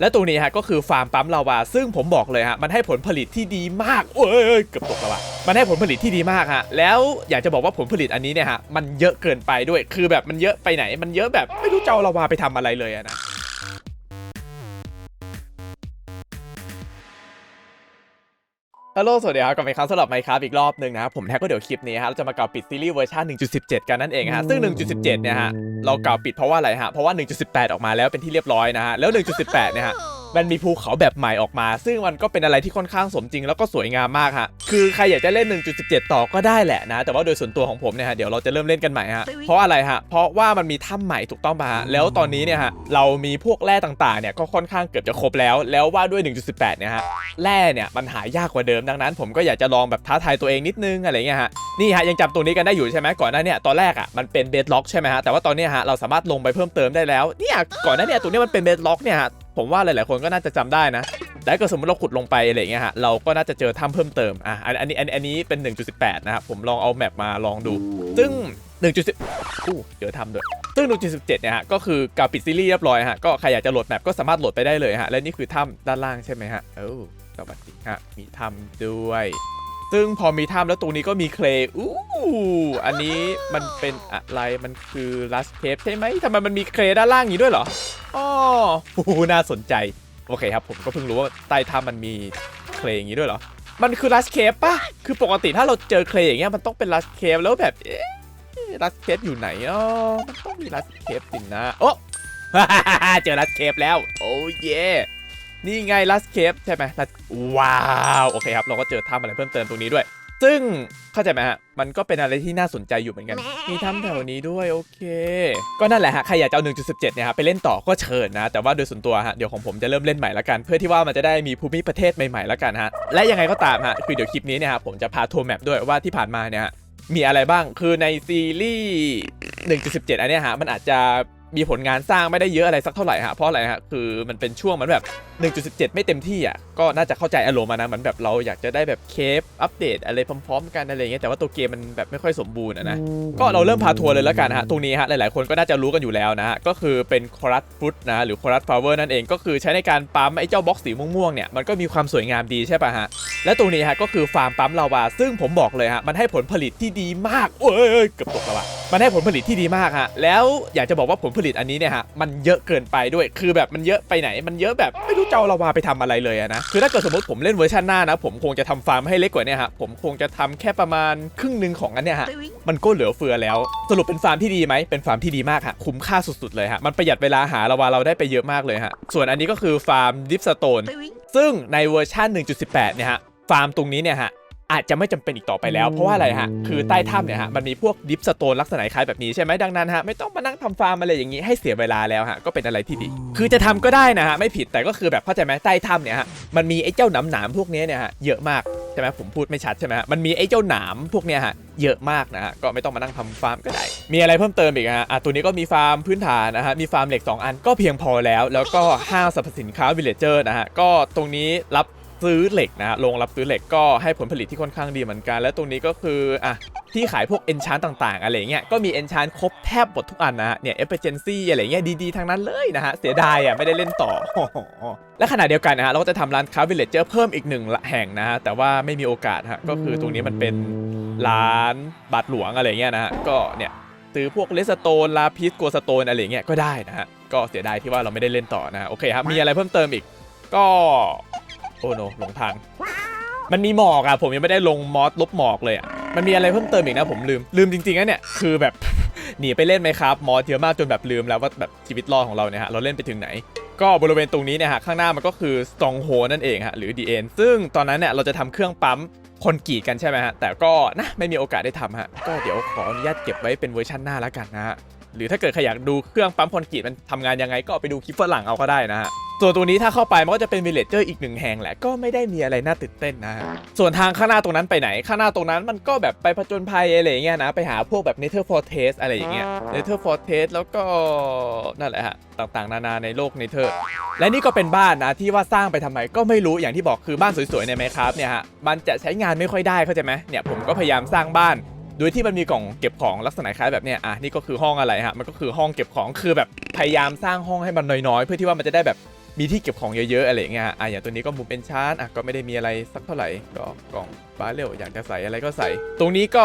และตรงนี้ฮะก็คือฟาร์มปั๊มลาวา ซึ่งผมบอกเลยฮะมันให้ผลผลิตที่ดีมากโอ้ยเอ้ยเกือบตกแล้วว่ะมันให้ผลผลิตที่ดีมากฮะแล้วอยากจะบอกว่าผลผลิตอันนี้เนี่ยฮะมันเยอะเกินไปด้วยคือแบบมันเยอะไปไหน มันเยอะแบบไม่รู้จะเอาลาวาไปทำอะไรเลยอะนะ ฮัลโหล สวัสดีครับกลับมาอีกครั้งสำหรับไมค์ครับอีกรอบหนึ่งนะครับผมแท็กก็เดี๋ยวคลิปนี้ฮะเราจะมากล่าวปิดซีรีส์เวอร์ชัน1.17 กันนั่นเองฮะซึ่ง 1.17 เนี่ยฮะเรากล่าวปิดเพราะว่าอะไรฮะเพราะว่า 1.18 ออกมาแล้วเป็นที่เรียบร้อยนะฮะแล้ว 1.18 เนี่ยฮะ มันมีภูเขาแบบใหม่ออกมา ซึ่งมันก็เป็นอะไรที่ค่อนข้างสมจริงแล้วก็สวยงามมากฮะคือใครอยากจะเล่น 1.17 ต่อก็ได้แหละนะ แต่ว่าโดยส่วนตัวของผมเนี่ยฮะเดี๋ยวเราจะเริ่มเล่นกันใหม่ฮะเพราะอะไรฮะเพราะว่ามันมีถ้ำใหม่ถูกต้องป่ะฮะแล้วตอนนี้เนี่ยฮะเรามีพวกแร่ต่างๆเนี่ยก็ค่อนข้างเกือบจะครบแล้ว แล้วว่าด้วย 1.18 เนี่ยฮะแร่เนี่ยมันหายากกว่าเดิมดังนั้น ผมก็อยากจะลองแบบท้าทายตัวเองนิดนึงอะไรเงี้ยฮะนี่ฮะยังจำตัวนี้กันได้อยู่ใช่ไหมก่อนหน้าเนี่ยตอนแรกอะมันเป็นเบสล็อกใช่ไหมฮะแต่ว่าตอนเนี้ยฮะเราสามารถลงไปเพิ่มเติมได้แล้วเนี่ยก่อนหน้าเนี่ยตัวเนี้ยมันเป็นเบสล็อกเนี่ยฮะ ผมว่าหลาย ๆ คนก็น่าจะจำได้นะแต่ถ้าเกิดสมมติเราขุดลงไปอะไรเงี้ยฮะเราก็น่าจะเจอถ้ำเพิ่มเติมอะอันอันนี้อันอันนี้เป็น 1.18 นะครับผมลองเอาแมปมาลองดู ซึ่ง1.10อู้เจอถ้ำด้วย ซึ่ง1.17เนี่ยฮะ ก็คือกาปิดซีรีส์เรียบร้อยฮะ ก็ใครอยากจะโหลดแมปก็สามารถโหลดไปได้เลยฮะ และนี่คือถ้ำด้านล่างใช่ไหมฮะ เออสวัสดีฮะ มีถ้ำด้วย ซึ่งพอมีถ้ำแล้วตรงนี้ก็มีเคลย์อู้อันนี้มันเป็นอะไร มันคือลัสเคปใช่ไหมทำไมมันมีเคลย์ด้านล่างอย่างนี้ด้วยเหรออ๋อโอ้น่าสนใจ โอเคครับ ผมก็เพิ่งรู้ว่าใต้ถ้ำมันมีเคลย์อย่างนี้ด้วยเหรอ มันคือลัสเคปปะคือปกติถ้าเราเจอเคลย์อย่างเงี้ยมันต้องเป็นลัสเคปแล้วแบบเอ๊ะรัสเคปอยู่ไหนอ๋อมันต้องมีรัสเคปสินะโอ้เจอรัสเคปแล้ว โอ้เย่ นี่ไงรัสเคปใช่ไหมรัสว้าว โอเคครับ เราก็เจอถ้ำอะไรเพิ่มเติมตรงนี้ด้วย ซึ่งเข้าใจไหมฮะ มันก็เป็นอะไรที่น่าสนใจอยู่เหมือนกัน มีถ้ำแถวนี้ด้วย โอเค ก็นั่นแหละฮะ ใครอยากจะเอา 1.17 เนี่ยฮะ ไปเล่นต่อก็เชิญนะ แต่ว่าโดยส่วนตัวฮะ เดี๋ยวของผมจะเริ่มเล่นใหม่ละกัน เพื่อที่ว่ามันจะได้มีภูมิประเทศใหม่ๆละกันฮะ และยังไงก็ตามฮะ คือเดี๋ยวคลิปนี้เนี่ยฮะ ผมจะพาทัวร์แมปด้วยว่าที่ผ่านมาเนี่ยฮะมีอะไรบ้าง คือในซีรีส์ 1.17 อันนี้ฮะ มันอาจจะ มีผลงานสร้างไม่ได้เยอะอะไรสักเท่าไหร่ฮะเพราะอะไรฮะคือมันเป็นช่วงมันแบบ 1.17 ไม่เต็มที่อะก็น่าจะเข้าใจอารมณ์อะนะเหมือนแบบเราอยากจะได้แบบเคปอัปเดตอะไรพร้อมๆ กันอะไรเงี้ยแต่ว่าตัวเกมมันแบบไม่ค่อยสมบูรณ์อะนะก็เราเริ่มพาทัวร์เลยแล้วกันฮะตรงนี้ฮะหลายๆคนก็น่าจะรู้กันอยู่แล้วนะฮะก็คือเป็นคอรัสฟรุตนะหรือคอรัสฟลาเวอร์นั่นเองก็คือใช้ในการปั๊มไอ้เจ้าบ็อกซ์สีม่วงๆเนี่ยมันก็มีความสวยงามดีใช่ป่ะฮะและตรงนี้ฮะก็คือฟาร์มปั๊มลาวา ซึ่งผมบอกเลยฮะมันให้ผลผลิตที่ดีมากเอ้ยเกือบตกแล้วว่ะมันให้ผลผลิตที่ดีมากฮะแล้วอยากจะบอกว่าผลผลิตอันนี้เนี่ยฮะมันเยอะเกินไปด้วยคือแบบมันเยอะไปไหน มันเยอะแบบไม่รู้จะเอาลาวาไปทำอะไรเลยนะคือถ้าเกิดสมมติผมเล่นเวอร์ชันหน้านะผมคงจะทำฟาร์มให้เล็กกว่านี้ฮะผมคงจะทำแค่ประมาณครึ่งหนึ่งของอันเนี้ยฮะมันก็เหลือเฟือแล้ว สรุปเป็นฟาร์มที่ดีไหมเป็นฟาร์มที่ดีมากฮะคุ้มค่าสุดๆเลยฮะมันประหยัดเวลาหาลาวาเราได้ไปเยอะมากเลยฮะส่วนอันนี้ก็คือฟาร์มดิฟสโตนซึ่งในเวอร์ชัน1.18เนี่ยฮะ ฟาร์มตรงนี้เนี่ยฮะอาจจะไม่จำเป็นอีกต่อไปแล้ว เพราะว่าอะไรฮะคือใต้ถ้ำเนี่ยฮะมันมีพวกดิฟสโตนลักษณะคล้ายแบบนี้ใช่ไหมดังนั้นฮะไม่ต้องมานั่งทำฟาร์มอะไรอย่างนี้ให้เสียเวลาแล้วฮะก็เป็นอะไรที่ดี คือจะทำก็ได้นะฮะไม่ผิดแต่ก็คือแบบเข้าใจไหมใต้ถ้ำเนี่ยฮะมันมีไอ้เจ้าหนามหนามๆพวกเนี้ยเนี่ยฮะเยอะมากใช่ไหมผมพูดไม่ชัดใช่ไหมฮะมันมีไอ้เจ้าหนามพวกเนี้ยฮะเยอะมากนะฮะก็ไม่ต้องมานั่งทำฟาร์มก็ได้ มีอะไรเพิ่มเติมอีกฮะอะตัวนี้ก็มีฟาร์มพื้นฐานนะฮะมีฟาร์มเหล็ก 2 อันก็เพียงพอแล้ว แล้วก็ห้างสรรพสินค้าวิลเลเจอร์นะฮะก็ตรงนี้รับ ซื้อเหล็กนะฮะโรงรับซื้อเหล็กก็ให้ผลผลิตที่ค่อนข้างดีเหมือนกัน และตรงนี้ก็คืออะที่ขายพวกเอนชานต่างๆ อะไรเงี้ยก็มีเอนชานครบแทบหมดทุกอันนะฮะเนี่ยเอฟเฟอร์ซี่อะไรเงี้ยดีๆทั้งนั้นเลยนะฮะเสียดายอะไม่ได้เล่นต่อ และขณะเดียวกันนะฮะเราก็จะทำร้านค้าวิลเลเจอร์เพิ่มอีกหนึ่งแห่งนะฮะแต่ว่าไม่มีโอกาสฮะก็คือตรงนี้มันเป็นร้านบัตรหลวงอะไรเงี้ยนะฮะก็เนี่ยซื้อพวกเลสโตนลาพิสโกสโตนอะไรเงี้ยก็ได้นะฮะก็เสียดายที่ว่าเราไม่ได้เล่นต่อนะโอเคครับมีอะไรเพิ่มเติมอีก ก็ โอ้โนหลงทาง มันมีหมอกอะผมยังไม่ได้ลงมอสลบหมอกเลยอะมันมีอะไรเพิ่มเติมอีกนะผมลืม ลืมจริงๆนะเนี่ย คือแบบ หนีไปเล่นไหมครับ มอสเยอะมากจนแบบลืมแล้วว่าแบบชีวิตรอดของเราเนี่ยฮะเราเล่นไปถึงไหน ก็บริเวณตรงนี้เนี่ยฮะข้างหน้ามันก็คือ Stronghold นั่นเองฮะหรือ DN ซึ่งตอนนั้นเนี่ยเราจะทำเครื่องปั๊มคนกรีตกันใช่ไหมฮะ แต่ก็นะไม่มีโอกาสได้ทำฮะ ก็เดี๋ยวขออนุญาตเก็บไว้เป็นเวอร์ชันหน้าแล้วกันนะฮะ หรือถ้าเกิดใครอยากดูเครื่องปั๊มคอนกรีตมันทำงานยังไงก็ไปดูคลิปฝรั่งเอาก็ได้นะฮะ ส่วนตัวนี้ถ้าเข้าไปมันก็จะเป็นวิลเลจเจอร์อีกหนึ่งแห่งแหละก็ไม่ได้มีอะไรน่าตื่นเต้นนะ ส่วนทางข้างหน้าตรงนั้นไปไหน ข้างหน้าตรงนั้นมันก็แบบไปผจญภัยอะไรอย่างเงี้ยนะ ไปหาพวกแบบ Nether Fortress อะไรอย่างเงี้ย Nether Fortress แล้วก็นั่นแหละฮะต่างๆ นานาในโลก Nether และนี่ก็เป็นบ้านนะที่ว่าสร้างไปทำไมก็ไม่รู้อย่างที่บอกคือบ้านสวยๆใน Minecraft เนี่ยฮะมันจะใช้งานไม่ค่อยได้เข้าใจไหมเนี่ยผมก็พยายามสร้างบ้านโดยที่มันมีกล่องเก็บของลักษณะคล้ายแบบเนี้ย อะนี่ก็คือห้องอะไรฮะ มันก็คือห้องเก็บของ คือแบบพยายามสร้างห้องให้มันน้อยๆ เพื่อที่ว่ามันจะได้แบบ มีที่เก็บของเยอะๆอะไรอย่างเงี้ยฮะอะอย่างตัวนี้ก็มุมเป็นชาร์อะก็ไม่ได้มีอะไรสักเท่าไหร่ก็กล่องบาเรลอยากจะใส่อะไรก็ใส่ ตรงนี้ก็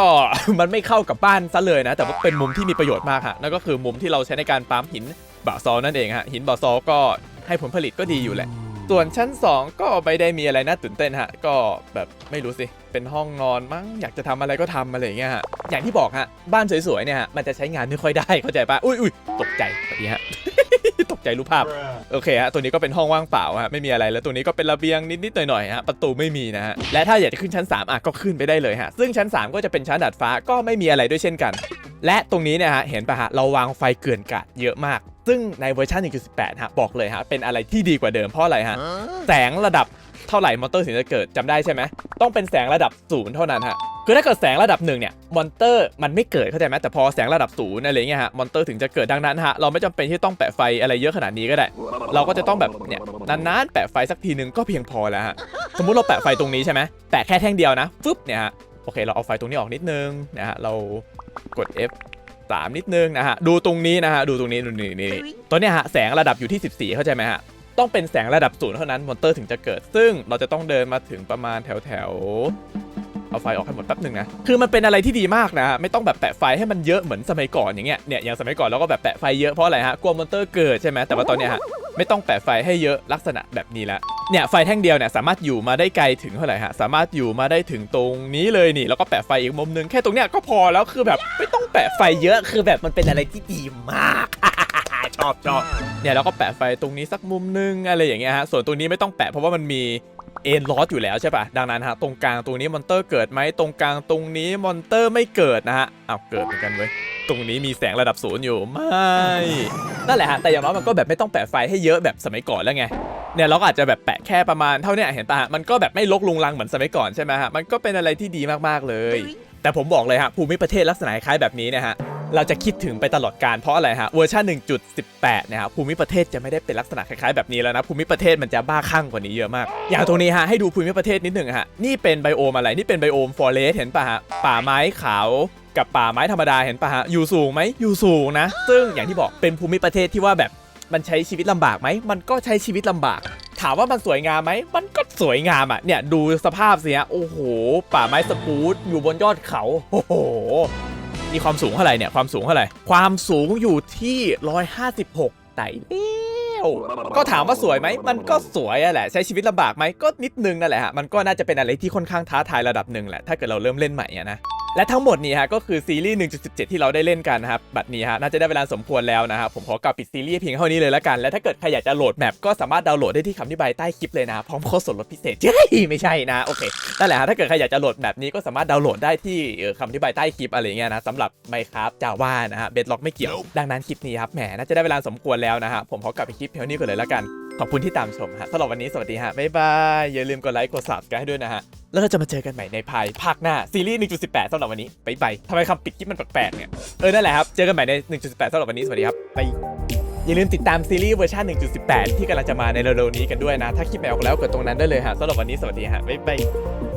มันไม่เข้ากับบ้านซะเลยนะ แต่ว่าเป็นมุมที่มีประโยชน์มากฮะนั่นก็คือมุมที่เราใช้ในการปั๊มหินบาซอลนั่นเองฮะหินบาซอลก็ให้ผลผลิตก็ดีอยู่แหละ ส่วนชั้น 2 ก็ไม่ได้มีอะไรน่าตื่นเต้นฮะ ก็แบบไม่รู้สิ เป็นห้องนอนมั้งอยากจะทำอะไรก็ทำอะไรอย่างเงี้ยฮะอย่างที่บอกฮะบ้านสวยๆเนี่ยฮะมันจะใช้งานไม่ค่อยได้เข้าใจปะอุ้ยอุ้ยตกใจสวัสดีฮะตก ใจรูปภาพ โอเคฮะ ตัวนี้ก็เป็นห้องว่างเปล่าฮะ ไม่มีอะไร แล้วตัวนี้ก็เป็นระเบียงนิดๆหน่อยๆฮะ ประตูไม่มีนะฮะ และถ้าอยากจะขึ้นชั้น 3 อะ ก็ขึ้นไปได้เลยฮะ ซึ่งชั้น 3 ก็จะเป็นชั้นดาดฟ้า ก็ไม่มีอะไรด้วยเช่นกัน และตรงนี้เนี่ยฮะ เห็นปะฮะ เราวางไฟเกลื่อนกลาดเยอะมาก ซึ่งในเวอร์ชัน1.18ฮะ บอกเลยฮะ เป็นอะไรที่ดีกว่าเดิมเพราะอะไรฮะ แสงระดับเท่าไหร่มอนเตอร์ถึงจะเกิดจำได้ใช่ไหมต้องเป็นแสงระดับศูนย์เท่านั้นฮะ คือถ้าเกิดแสงระดับหนึ่งเนี่ยมอนเตอร์มันไม่เกิดเข้าใจไหมแต่พอแสงระดับศูนย์อะไรเงี้ยฮะมอนเตอร์ถึงจะเกิดดังนั้นฮะเราไม่จำเป็นที่ต้องแปะไฟอะไรเยอะขนาดนี้ก็ได้ เราก็จะต้องแบบเนี่ยนานๆแปะไฟสักทีนึงก็เพียงพอแล้วฮะสมมุติเราแปะไฟตรงนี้ใช่ไหมแปะแค่แท่งเดียวนะฟึบเนี่ยฮะโอเคเราเอาไฟตรงนี้ออกนิดนึงนะฮะเรากด F สามนิดนึงนะฮะดูตรงนี้นะฮะดูตรงนี้ดูนี่นี่ตัวเนี้ยฮะแสงระดับอยู่ที่ 14 เข้าใจไหมฮะต้องเป็นแสงระดับศูนย์เท่านั้นมอนเตอร์ถึงจะเกิด ซึ่งเราจะต้องเดินมาถึงประมาณแถวแถวๆ เอาไฟออกให้หมดแป๊บหนึ่งนะคือมันเป็นอะไรที่ดีมากนะฮะไม่ต้องแบบแปะไฟให้มันเยอะเหมือนสมัยก่อนอย่างเงี้ยเนี่ยอย่างสมัยก่อนเราก็แบบแปะไฟเยอะเพราะอะไรฮะกลัวมอนเตอร์เกิดใช่ไหมแต่ว่าตอนเนี้ยฮะไม่ต้องแปะไฟให้เยอะลักษณะแบบนี้ละเนี่ยไฟแท่งเดียวเนี่ยสามารถอยู่มาได้ไกลถึงเท่าไหร่ฮะสามารถอยู่มาได้ถึงตรงนี้เลยนี่ แล้วก็แปะไฟอีกมุมนึงแค่ตรงเนี้ยก็พอแล้วคือแบบไม่ต้องแปะไฟเยอะคือแบบมันเป็นอะไรที่ดีมาก ชอบชอบเนี่ยเราก็แปะไฟตรงนี้สักมุมนึงอะไรอย่างเงี้ยฮะส่วนตรงนี้ไม่ต้องแปะเพราะว่ามันมี เอ็นลอสอยู่แล้วใช่ปะดังนั้นฮะตรงกลางตรงนี้มอนเตอร์เกิดไหมตรงกลางตรงนี้มอนเตอร์ไม่เกิดนะฮะเอาเกิดเหมือนกันเว้ยตรงนี้มีแสงระดับศูนย์อยู่ไม่นั่นแหละฮะแต่อย่างน้อยมันก็แบบไม่ต้องแปะไฟให้เยอะแบบสมัยก่อนแล้วไงเนี่ยเราก็อาจจะแบบแปะแค่ประมาณเท่านี้เห็นปะฮะมันก็แบบไม่ลกลุงลังเหมือนสมัยก่อนใช่ไหมฮะมันก็เป็นอะไรที่ดีมากๆเลย แต่ผมบอกเลยฮะภูมิประเทศลักษณะคล้ายแบบนี้นะฮะ เราจะคิดถึงไปตลอดการเพราะอะไรฮะเวอร์ชัน1.18นะฮะภูมิประเทศจะไม่ได้เป็นลักษณะคล้ายๆแบบนี้แล้วนะภูมิประเทศมันจะบ้าคลั่งกว่านี้เยอะมาก อย่างตรงนี้ฮะให้ดูภูมิประเทศนิดหนึ่งฮะนี่เป็นไบโอมอะไรนี่เป็นไบโอมฟอเรสเห็นปะฮะป่าไม้ขาวกับป่าไม้ธรรมดาเห็นปะฮะอยู่สูงไหมอยู่สูงนะ ซึ่งอย่างที่บอกเป็นภูมิประเทศที่ว่าแบบมันใช้ชีวิตลำบากไหมมันก็ใช้ชีวิตลำบาก ถามว่ามันสวยงามไหมมันก็สวยงามอะเนี่ยดูสภาพสิฮะโอ้โห ป่าไม้สปูตอยู่บนยอดเขา โอ้โห มีความสูงเท่าไหร่เนี่ยความสูงเท่าไหร่ความสูงอยู่ที่ 156ไต่เลี้ยวก็ถามว่าสวยไหมมันก็สวยอะแหละใช้ชีวิตลำบากไหมก็นิดนึงนั่นแหละฮะมันก็น่าจะเป็นอะไรที่ค่อนข้างท้าทายระดับหนึ่งแหละถ้าเกิดเราเริ่มเล่นใหม่อะนะ และทั้งหมดนี้ฮะก็คือซีรีส์ 1.17 ที่เราได้เล่นกันนะครับ บัดนี้ฮะน่าจะได้เวลาสมควรแล้วนะครับ ผมขอกลับปิดซีรีส์เพียงเท่านี้เลยละกัน และถ้าเกิดใครอยากจะโหลดแมปก็สามารถดาวน์โหลดได้ที่คำอธิบายใต้คลิปเลยนะ พร้อมโค้ดส่วนลดพิเศษเฮ้ยไม่ใช่นะ โอเค นั่นแหละฮะถ้าเกิดใครอยากจะโหลดแมปนี้ก็สามารถดาวน์โหลดได้ที่คำอธิบายใต้คลิปอะไรเงี้ยนะสำหรับ Minecraft Java นะฮะเบสล็อกไม่เกี่ยว ดังนั้นคลิปนี้ครับแหมน่าจะได้เวลาสมควรแล้วนะฮะผมขอกลับไปคลิปเพียงเท่านี้ก่อนเลยละกัน ขอบคุณที่ตามชมฮะสำหรับวันนี้สวัสดีฮะ บ๊ายบาย อย่าลืมกดไลค์กดซับกันให้ด้วยนะฮะ แล้วเราจะมาเจอกันใหม่ในภายภาคหน้า ซีรีส์ 1.18สำหรับวันนี้บ๊ายบายทำไมคำปิดคลิปมันแปลกๆเนี่ย เออ นั่นแหละครับ เจอกันใหม่ใน 1.18สำหรับวันนี้สวัสดีครับไปอย่าลืมติดตามซีรีส์เวอร์ชัน1.18 ที่กำลังจะมาในเร็วๆนี้กันด้วยนะ ถ้าคลิปไม่ออกแล้วกดตรงนั้นได้เลยฮะสำหรับวันนี้สวัสดีฮะบ๊ายบาย